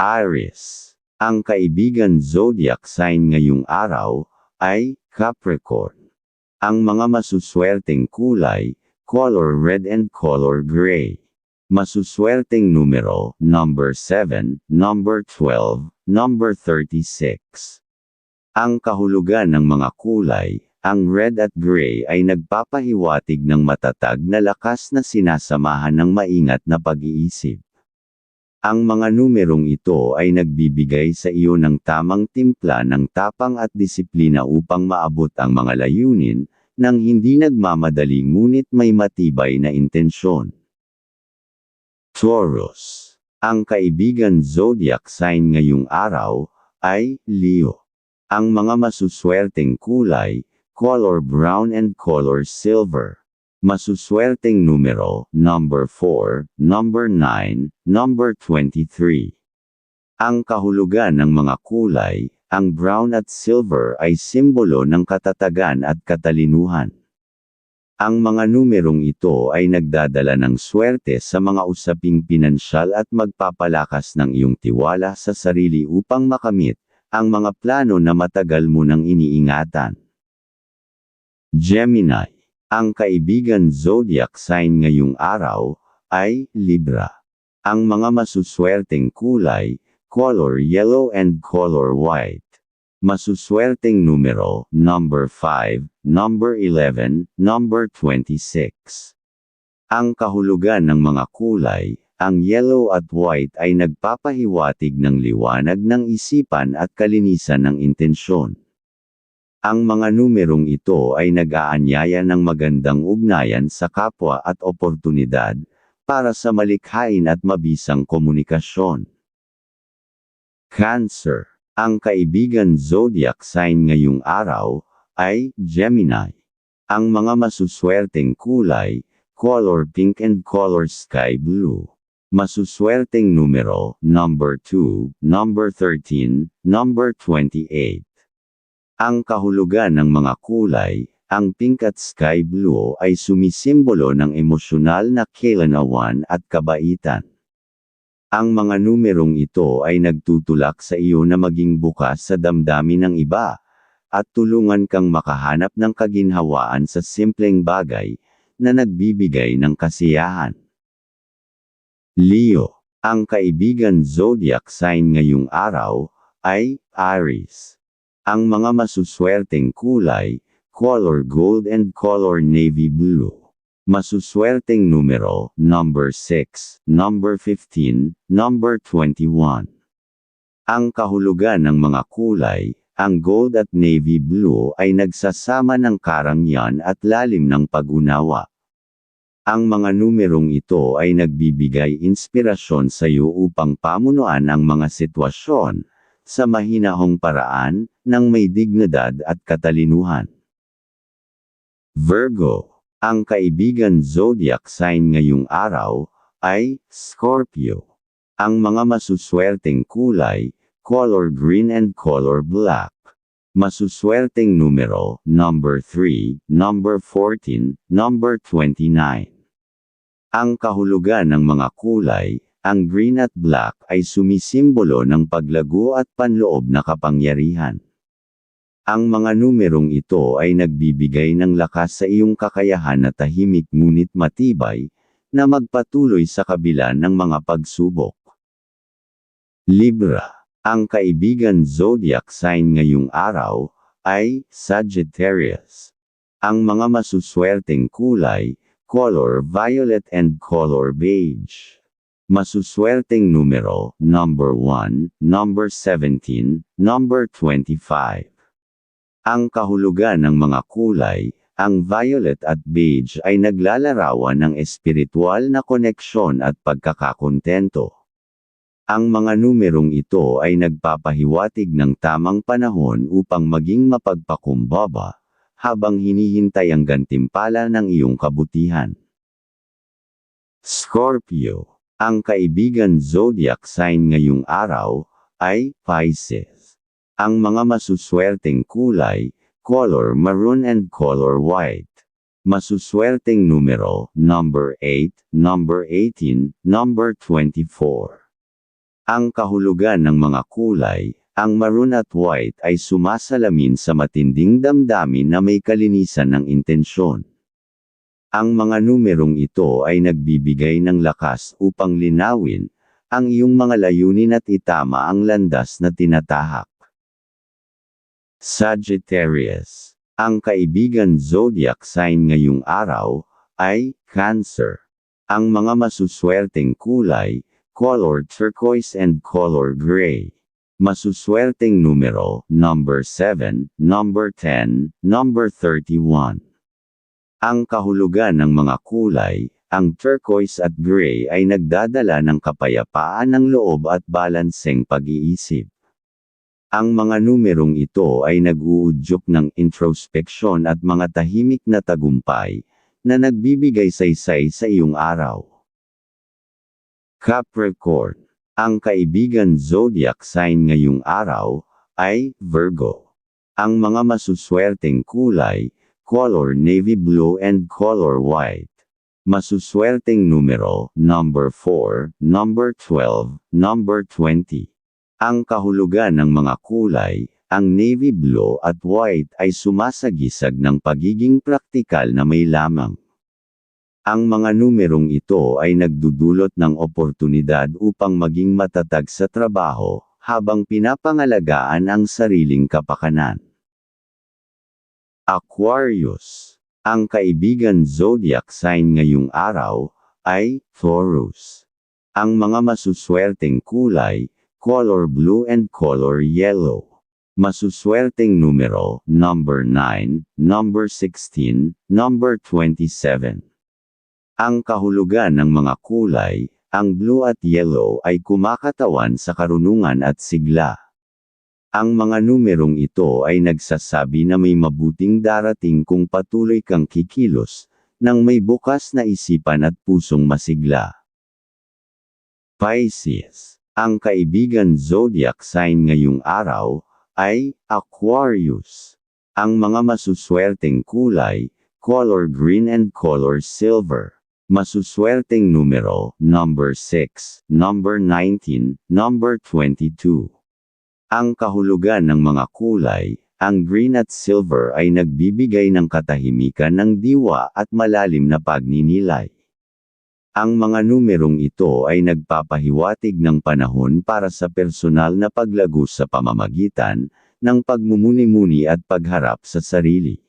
Aries. Ang kaibigan zodiac sign ngayong araw ay Capricorn. Ang mga masuswerteng kulay, color red and color gray. Masuswerteng numero, number 7, number 12, number 36. Ang kahulugan ng mga kulay, ang red at gray ay nagpapahiwatig ng matatag na lakas na sinasamahan ng maingat na pag-iisip. Ang mga numerong ito ay nagbibigay sa iyo ng tamang timpla ng tapang at disiplina upang maabot ang mga layunin, nang hindi nagmamadali ngunit may matibay na intensyon. Taurus. Ang kaibigan zodiac sign ngayong araw ay Leo. Ang mga masuswerteng kulay, color brown and color silver. Masuswerteng numero, number 4, number 9, number 23. Ang kahulugan ng mga kulay, ang brown at silver ay simbolo ng katatagan at katalinuhan. Ang mga numerong ito ay nagdadala ng swerte sa mga usaping pinansyal at magpapalakas ng iyong tiwala sa sarili upang makamit ang mga plano na matagal mo nang iniingatan. Gemini ang kaibigan zodiac sign ngayong araw ay Libra. Ang mga masuswerteng kulay, color yellow and color white. Masuswerteng numero, number 5, number 11, number 26. Ang kahulugan ng mga kulay, ang yellow at white ay nagpapahiwatig ng liwanag ng isipan at kalinisan ng intensyon. Ang mga numerong ito ay nag-aanyaya ng magandang ugnayan sa kapwa at oportunidad, para sa malikhain at mabisang komunikasyon. Cancer. Ang kaibigan zodiac sign ngayong araw, ay Gemini. Ang mga masuswerteng kulay, color pink and color sky blue. Masuswerteng numero, number 2, number 13, number 28. Ang kahulugan ng mga kulay, ang pink at sky blue ay sumisimbolo ng emosyonal na kailanawan at kabaitan. Ang mga numerong ito ay nagtutulak sa iyo na maging bukas sa damdamin ng iba, at tulungan kang makahanap ng kaginhawaan sa simpleng bagay, na nagbibigay ng kasiyahan. Leo, ang kaibigan zodiac sign ngayong araw, ay Aries. Ang mga masuswerteng kulay, color gold and color navy blue. Masuswerteng numero, number 6, number 15, number 21. Ang kahulugan ng mga kulay, ang gold at navy blue ay nagsasama ng karangyan at lalim ng pag-unawa. Ang mga numerong ito ay nagbibigay inspirasyon sa iyo upang pamunuan ang mga sitwasyon, sa mahinahong paraan, ng may dignidad at katalinuhan. Virgo, ang kaibigan zodiac sign ngayong araw, ay Scorpio. Ang mga masuswerteng kulay, color green and color black. Masuswerteng numero, number 3, number 14, number 29. Ang kahulugan ng mga kulay, ang green at black ay sumisimbolo ng paglago at panloob na kapangyarihan. Ang mga numerong ito ay nagbibigay ng lakas sa iyong kakayahan na tahimik ngunit matibay, na magpatuloy sa kabila ng mga pagsubok. Libra. Ang kaibigan zodiac sign ngayong araw, ay Sagittarius. Ang mga masuswerteng kulay, color violet and color beige. Masuswerteng numero, number 1, number 17, number 25. Ang kahulugan ng mga kulay, ang violet at beige ay naglalarawan ng espiritual na koneksyon at pagkakakontento. Ang mga numerong ito ay nagpapahiwatig ng tamang panahon upang maging mapagpakumbaba, habang hinihintay ang gantimpala ng iyong kabutihan. Scorpio, ang kaibigan zodiac sign ngayong araw, ay Pisces. Ang mga masuswerteng kulay, color maroon and color white. Masuswerteng numero, number 8, number 18, number 24. Ang kahulugan ng mga kulay, ang maroon at white ay sumasalamin sa matinding damdamin na may kalinisan ng intensyon. Ang mga numerong ito ay nagbibigay ng lakas upang linawin ang iyong mga layunin at itama ang landas na tinatahak. Sagittarius. Ang kaibigan zodiac sign ngayong araw ay Cancer. Ang mga masuswerteng kulay, color turquoise and color gray. Masuswerteng numero, number 7, number 10, number 31. Ang kahulugan ng mga kulay, ang turquoise at gray ay nagdadala ng kapayapaan ng loob at balanseng pag-iisip. Ang mga numerong ito ay nag-uudyok ng introspeksyon at mga tahimik na tagumpay, na nagbibigay saysay sa iyong araw. Capricorn. Ang kaibigan zodiac sign ngayong araw, ay Virgo. Ang mga masuswerteng kulay, color navy blue and color white. Masuswerteng numero, number 4, number 12, number 20. Ang kahulugan ng mga kulay, ang navy blue at white ay sumasagisag ng pagiging praktikal na may lamang. Ang mga numerong ito ay nagdudulot ng oportunidad upang maging matatag sa trabaho, habang pinapangalagaan ang sariling kapakanan. Aquarius. Ang kaibigan zodiac sign ngayong araw ay Taurus. Ang mga masuswerteng kulay, color blue and color yellow. Masuswerteng numero, number 9, number 16, number 27. Ang kahulugan ng mga kulay, ang blue at yellow ay kumakatawan sa karunungan at sigla. Ang mga numerong ito ay nagsasabi na may mabuting darating kung patuloy kang kikilos, nang may bukas na isipan at pusong masigla. Pisces. Ang kaibigan zodiac sign ngayong araw, ay Aquarius. Ang mga masuswerteng kulay, color green and color silver. Masuswerteng numero, number 6, number 19, number 22. Ang kahulugan ng mga kulay, ang green at silver ay nagbibigay ng katahimikan ng diwa at malalim na pagninilay. Ang mga numerong ito ay nagpapahiwatig ng panahon para sa personal na paglago sa pamamagitan ng pagmumuni-muni at pagharap sa sarili.